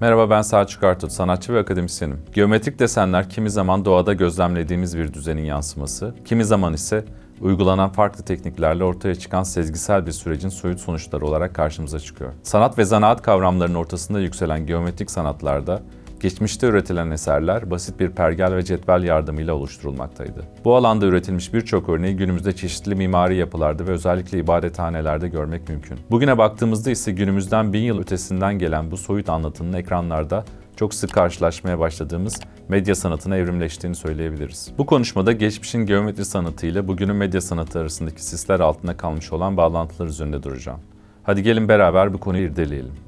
Merhaba ben Selçuk Artut, sanatçı ve akademisyenim. Geometrik desenler kimi zaman doğada gözlemlediğimiz bir düzenin yansıması, kimi zaman ise uygulanan farklı tekniklerle ortaya çıkan sezgisel bir sürecin soyut sonuçları olarak karşımıza çıkıyor. Sanat ve zanaat kavramlarının ortasında yükselen geometrik sanatlarda geçmişte üretilen eserler basit bir pergel ve cetvel yardımıyla oluşturulmaktaydı. Bu alanda üretilmiş birçok örneği günümüzde çeşitli mimari yapılarda ve özellikle ibadethanelerde görmek mümkün. Bugüne baktığımızda ise günümüzden bin yıl ötesinden gelen bu soyut anlatının ekranlarda çok sık karşılaşmaya başladığımız medya sanatına evrimleştiğini söyleyebiliriz. Bu konuşmada geçmişin geometri sanatı ile bugünün medya sanatı arasındaki sisler altında kalmış olan bağlantılar üzerinde duracağım. Hadi gelin beraber bu konuyu irdeleyelim.